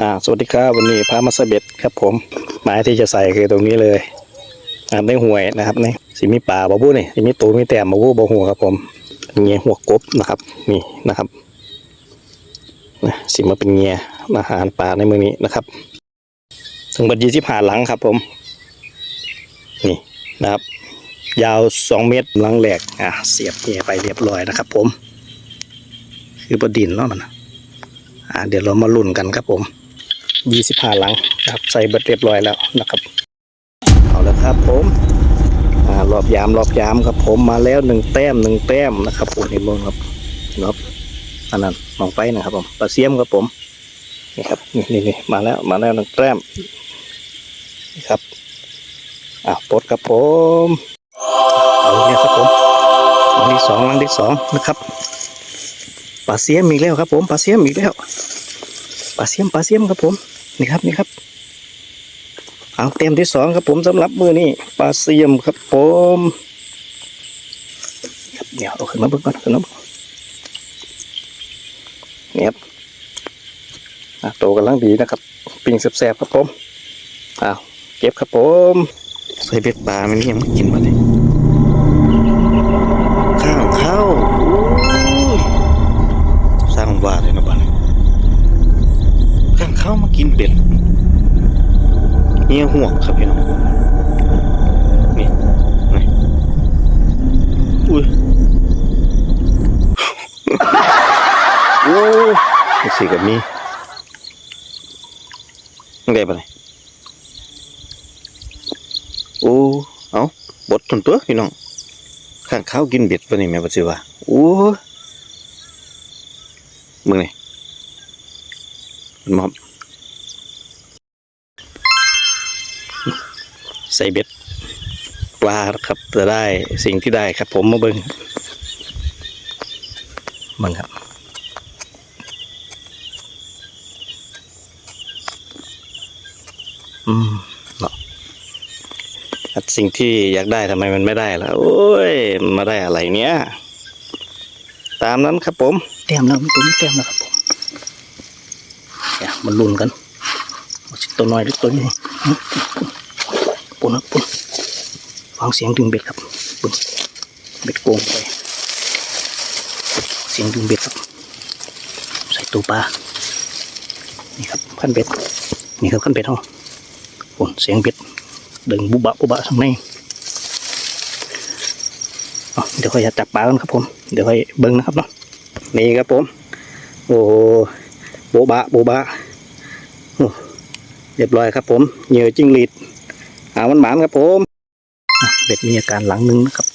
อ่าสวัสดีครับวันนี้พามาสเบ็ดครับผมหมายที่จะใส่คือตรงนี้เลยนะครับในห่วยนะครับนี่สิมีป่าบาบูนี่สิมีตูมีแต้มบาบูบาหัวครับผมเงี้ยหัวกบนะครับนี่นะครับนะสิมาเป็นเงี้ยอาหารป่าในมือนี้นะครับถึงบัดยี่สิบห้าหลังครับผมนี่นะครับ ยาวสองเมตรหลังแหลกอะเสียบเงี้ยไปเรียบร้อยนะครับ ผม คือบดินเนาะมันอ่าเดี๋ยวเรามาลุ้นกันครับผม ยี่สิบห้าหลังนะครับใส่เบิดเรียบร้อยแล้วนะครับเอาแล้วครับผมรอบยามรอบยามครับผมมาแล้วหนึ่งแต้มหนึ่งแต้มนะครับผมนี่มึงครับเนาะอันนั้นมองไปนะครับผมปลาเสียมครับผมนี่ครับนี่นี่นี่มาแล้วมาแล้วหนึ่งแต้มนี่ครับอ่าปลดครับผมเอาเนี่ยครับผมลังที่สองลังที่สองนะครับปลาเสียมอีกแล้วครับผมปลาเสียมอีกแล้วปลาเสียมปลาเสียมครับผม นี่ครับนี่ครับ เอาเต็มที่สองครับผมสำหรับมือนี้ปลาเสียมครับผมเดี๋ยวเอาขึ้นมาเบิ่งก่อนขึ้นมาเบิ่งนี่ครับโตกำลังดีนะครับ ปิ่งแสบๆครับผมอ้าวเก็บครับผมใส่เบ็ดปลามันยังไม่กินมาเลย มียห่วงครับพี่น้องนี่นี่อุ้ยโอ้ยสิกับมีมันได้ปะเนี่ยโอ้เอาบดทนตัวพี่น้องข้างเข้ากินเบ็ดปะนี่แม่ปัสสิวะโอ้มึงนี่มอบ ส่เบ็ดปลาครับจะได้สิ่งที่ได้ครับ ผมมาเบิ้งเบิ้งครับอืมเนาะอันสิ่งที่อยากได้ทำไมมันไม่ได้ล่ะโอ้ยมาได้อะไรเนี้ยตามนั้นครับผมเต็มแล้วตัวนี้เต็มแล้วครับผมเดี๋ยมันลุ้นกันว่าสิตัวน้อยหรือตัวนี้ ปุ่นนะปุ่นฟังเสียงดึงเบ็ดครับปุ่นเบ็ดโกงไปเสียงดึงเบ็ดครับ ใส่ตัวปลานี่ครับขั้นเบ็ดนี่ครับขั้นเบ็ดห้องปุ่นเสียงเบ็ดดึงบุบะบุบะทางในเดี๋ยวค่อยจะจับปลากันครับผม เดี๋ยวค่อยเบิ้งนะครับเนาะนี่ครับผม โอ้โหโบบะโบบะเรียบร้อยครับผม เหยื่อจิ้งหรีด หามันหมานครับผมเบ็ดมีอาการหลังหนึ่งนะครับ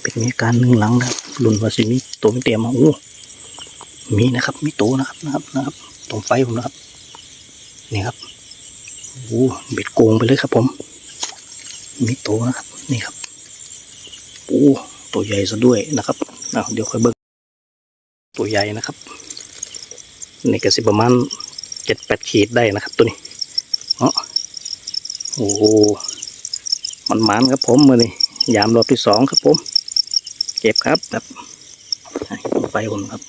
เบ็ดมีอาการหนึ่งหลังนะครับรุนวาซิมิตัวไม่เตรียมมาโอ้มีนะครับ มีตัวนะครับนะครับนะครับ ตรงไฟผมนะครับ นี่ครับโอ้เบ็ดโกงไปเลยครับ ผม มีตัวนะครับ นี่ครับโอ้ตัวใหญ่ซะด้วยนะครับเอาเดี๋ยวค่อยเบิ่งตัวใหญ่นะครับนี่ก็สิประมาณเจ็ดแปดขีดได้นะครับ ตัวนี้เนาะ โอ้โหมันหมานครับผมมือนี่ยามรอบที่สองครับผม เก็บครับครับไปผมครับ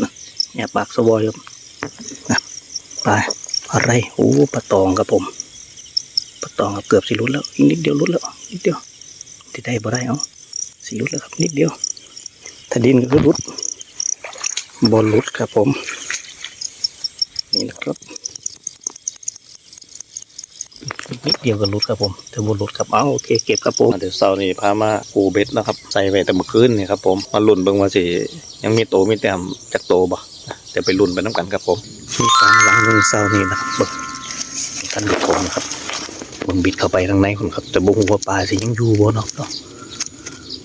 นะแอบปากสวอยครับนะปลาอะไรโอ้ปลาตองครับผมปลาตองครับเกือบสิรุดแล้วอีกนิดเดียวรุดแล้วนิดเดียวที่ได้บ่ได้เอาสิรุดแล้วครับนิดเดียว ถ้าดินก็รุดบอลรุดครับผม นี่นะครับ นิดเดียวก็รุดครับผมแต่บนรุดครับเอาโอเคเก็บครับผมเดี๋ยวเสาร์นี้พามาปูเบ็ดนะครับใส่ไว้แต่เมื่อคืนนี่ครับผมมาลุ่นเบิ่งว่าสิยังมีโตมีแต้มจากโตบ่เดี๋ยวไปลุ่นไปน้ำกันครับผมมีการล้างมือเสาร์นี้นะครับเบิ่งท่านบิดผมนะครับเบิ่งบิดเข้าไปทางในคนครับแต่บ่ฮู้ว่าปลาสิยังอยู่บ่เนาะเนาะ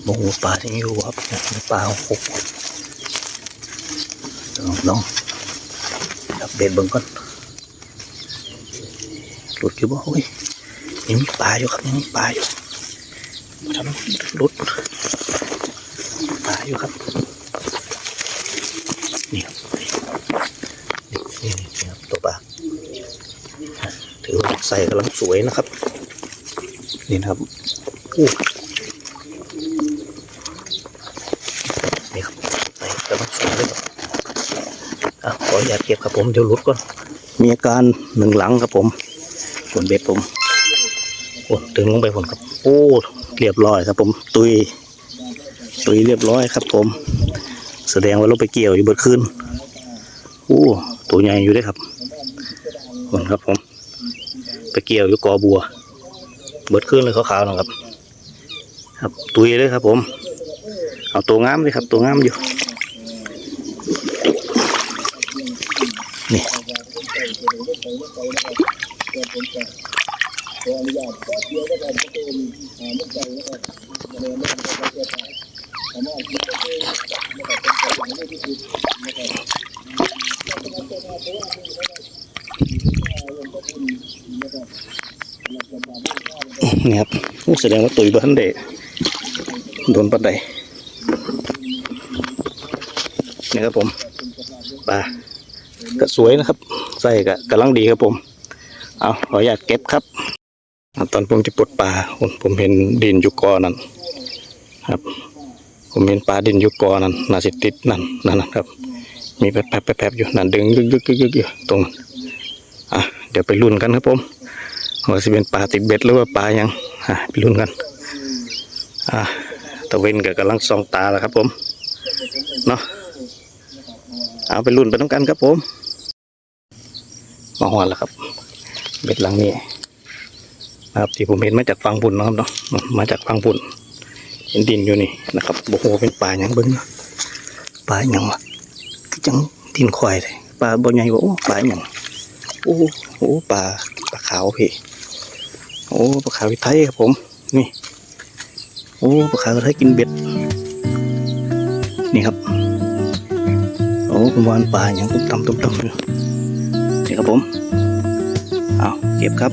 บ่ฮู้ว่าปลาสิยังอยู่บ่ครับเนี่ยปลาหกลองลองอัปเดตเบิ่งก่อนหลุดอยู่บ่โอ้ย ยังมีปลาอยู่ครับยังมีปลาอยู่มาทำหลุดปลาอยู่ครับนี่ครับนี่นี่ครับตัวปลาถือว่าใส่กำลังสวยนะครับ นี่นะครับอู้นี่ครับใส่กำลังสวยเลยครับอะขออย่าเก็บครับผมเดี๋ยวหลุดก่อนมีอาการหนึ่งหลังครับผมผลเบ็ดผม โอ้ดึงลงไปผลครับโอ้เรียบร้อยครับ ผม ตุย ตุยเรียบร้อยครับ ผม แสดงว่าเราไปเกี่ยวอยู่เบิดคืนโอ้ตัวใหญ่อยู่เด้ครับผลครับผม ไปเกี่ยวอยู่กอบัวเบิดคืนเลยขาวๆนะครับ ครับตุยเลยครับ ผม เอาตัวงามเลยครับ ตัวงามอยู่นี่ นี่ครับโอ้แสดงว่าตุยบ้านเดโดนปัดใดนี่ครับผมปลาก็สวยนะครับ ใส่ก็กำลังดีครับผม เอาขออยากเก็บครับ ตอนผมจะปลดปลาผมเห็นดินอยู่กอนั่นครับ ผมเห็นปลาดินอยู่กอนั่นน่าสิติดนั่นนั่นนะครับ มีแป๊บแป๊บอยู่นั่นดึงยึกยึกยึกอยู่ตรงนั้นอะเดี๋ยวไปลุ้นกันครับผมว่าสิเป็นปลาติดเบ็ดหรือว่าปลายังอะไปลุ้นกันอ่าตะเวนก็กำลังส่องตาแล้วครับ ผมเนาะเอาไปลุ้นไปต้องกันครับผมมาหอนแล้วครับ เบ็ดหลังนี้ นะครับที่ผมเห็นมาจากฝั่งปุ่นนะครับเนาะมาจากฝั่งปุ่นเห็นดินอยู่นี่นะครับโอ้โหเป็นปลาอย่างเบิ้งปลาอย่างวะจังดินควายเลยปลาบ่ใหญ่บ่โอ้ปลาอย่างโอ้โหปลาปลาขาวพี่โอ้ปลาขาวไทยครับผม นี่ โอ้ปลาขาวไทยกินเบ็ด นี่ครับ โอ้ผมวานปลาอย่างตุ้มตำตุ้มตำอยู่นี่ครับผม เอาเก็บครับ